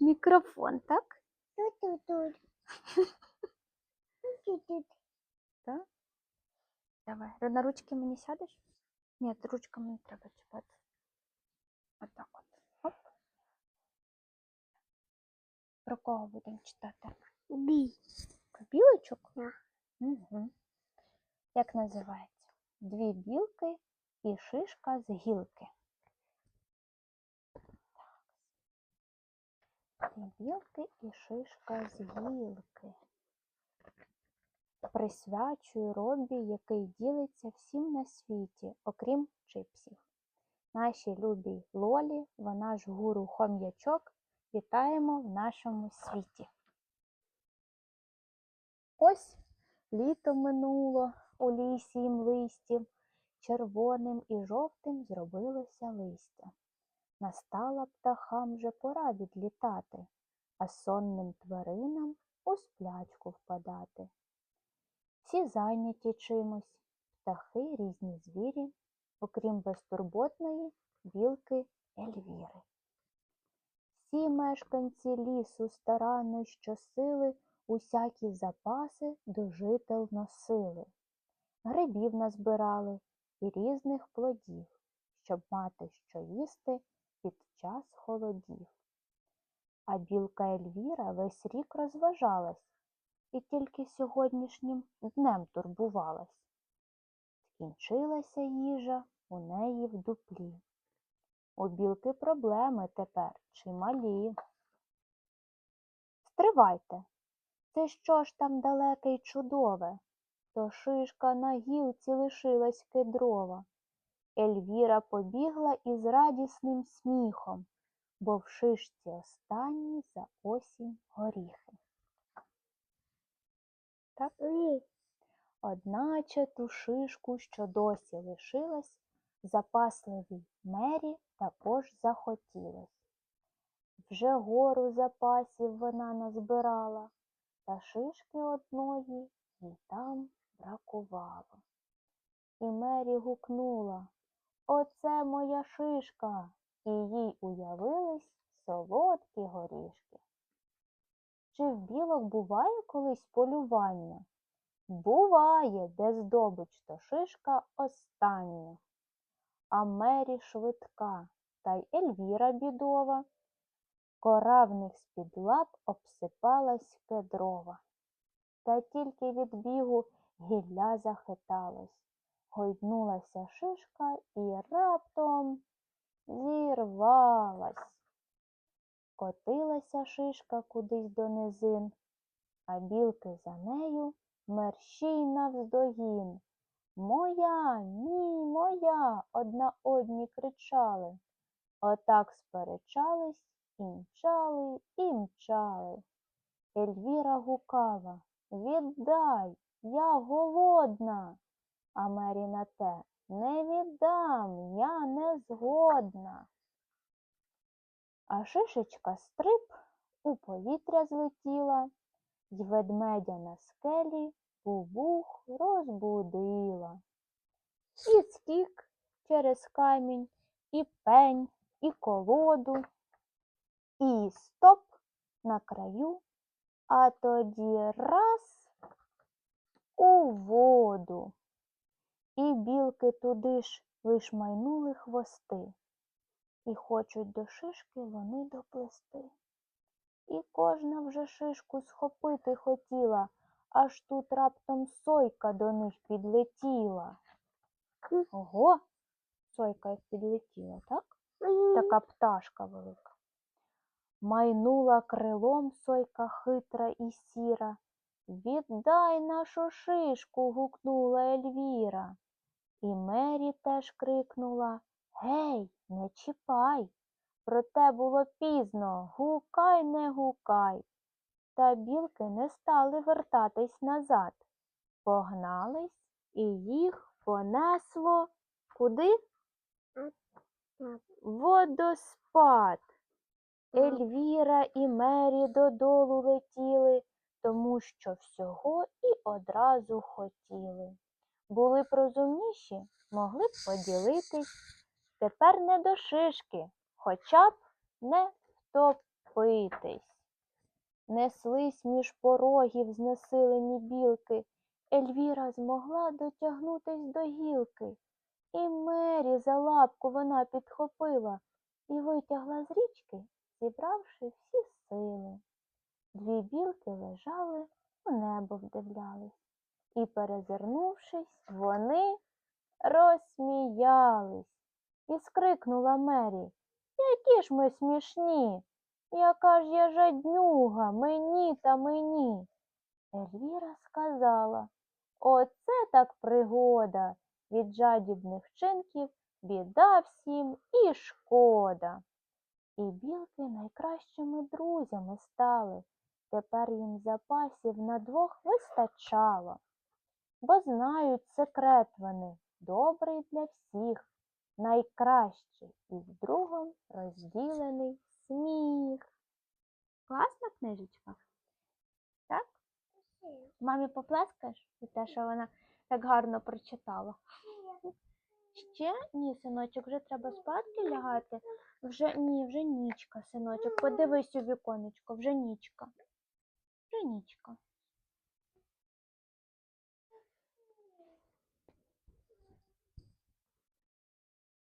Мікрофон, так? Тут-тут-тут. Тут-тут. Так. Давай. На ручки мені сядеш? Ні, ручками не треба чіпати. Отак от. Оп. Про кого будемо читати? Бі. Про білочок? Да. Угу. Як називається? Дві білки і шишка з гілки. Так. Білки і шишка з гілки. Присвячую Робі, який ділиться всім на світі, окрім чипсів. Нашій любій Лолі, вона ж гуру хом'ячок, вітаємо в нашому світі. Ось літо минуло у лісі й листів, червоним і жовтим зробилося листя. Настала птахам же пора відлітати, а сонним тваринам у сплячку впадати. Всі зайняті чимось, птахи, різні звірі, окрім безтурботної білки Ельвіри. Всі мешканці лісу старанно щосили усякі запаси до жител носили. Грибів назбирали і різних плодів, щоб мати що їсти під час холодів. А білка Ельвіра весь рік розважалась і тільки сьогоднішнім днем турбувалась. Скінчилася їжа у неї в дуплі. У білки проблеми тепер чималі. Стривайте, це що ж там далеке й чудове? То шишка на гілці лишилась кедрова. Ельвіра побігла із радісним сміхом, бо в шишці останні за осінь горіхи. Так? Одначе ту шишку, що досі лишилась, запасливій мері також захотілось. Вже гору запасів вона назбирала, та шишки одної їй там бракувало. І Мері гукнула Оце моя шишка, і їй уявились солодкі горішки. Чи в білок буває колись полювання? Буває, де здобич то шишка остання. А Мері швидка, та й Ельвіра бідова. Кора в них з-під лап обсипалась кедрова. Та тільки від бігу гілля захиталось. Гойднулася шишка і раптом зірвалась. Котилася шишка кудись до низин, а білки за нею мерщій навздогін. Моя, ні, моя, одна одні кричали. Отак сперечались і мчали, і мчали. Ельвіра гукала Віддай, я голодна. А Мері на те не віддам, я не згодна. А шишечка стрип у повітря злетіла, й ведмедя на скелі бубух розбудила. І скік через камінь, і пень, і колоду, і стоп на краю, а тоді раз у воду. І білки туди ж лиш майнули хвости, і хочуть до шишки вони доплести. І кожна вже шишку схопити хотіла, аж тут раптом сойка до них підлетіла. Ого, сойка підлетіла, так? Така пташка велика. Майнула крилом сойка хитра і сіра. Віддай нашу шишку. гукнула Ельвіра. І Мері теж крикнула Гей, не чіпай. Проте було пізно, гукай, не гукай. Та білки не стали вертатись назад. Погнались і їх понесло куди? Водоспад. Ельвіра і Мері додолу летіли, тому що всього і одразу хотіли. Були б розумніші, могли б поділитись. Тепер не до шишки, хоча б не втопитись. Неслись між порогів знесилені білки. Ельвіра змогла дотягнутись до гілки. І Мері за лапку вона підхопила і витягла з річки, зібравши всі сили. Дві білки лежали, у небо вдивлялись, і, перезирнувшись, вони розсміялись. І скрикнула Мері. Які ж ми смішні, яка ж я жаднюга, мені та мені. Ельвіра сказала, оце так пригода, від жадібних вчинків біда всім і шкода. І білки найкращими друзями стали, тепер їм запасів на двох вистачало, бо знають секрет вони, добрий для всіх, найкращий із другом розділений сміх. Класна книжечка? Так? Мамі поплескаєш за те, що вона так гарно прочитала? Ще ні, синочок, вже треба спадки лягати. Вже ні, вже нічка, синочок. Подивись у віконечко, вже нічка. Вже нічка.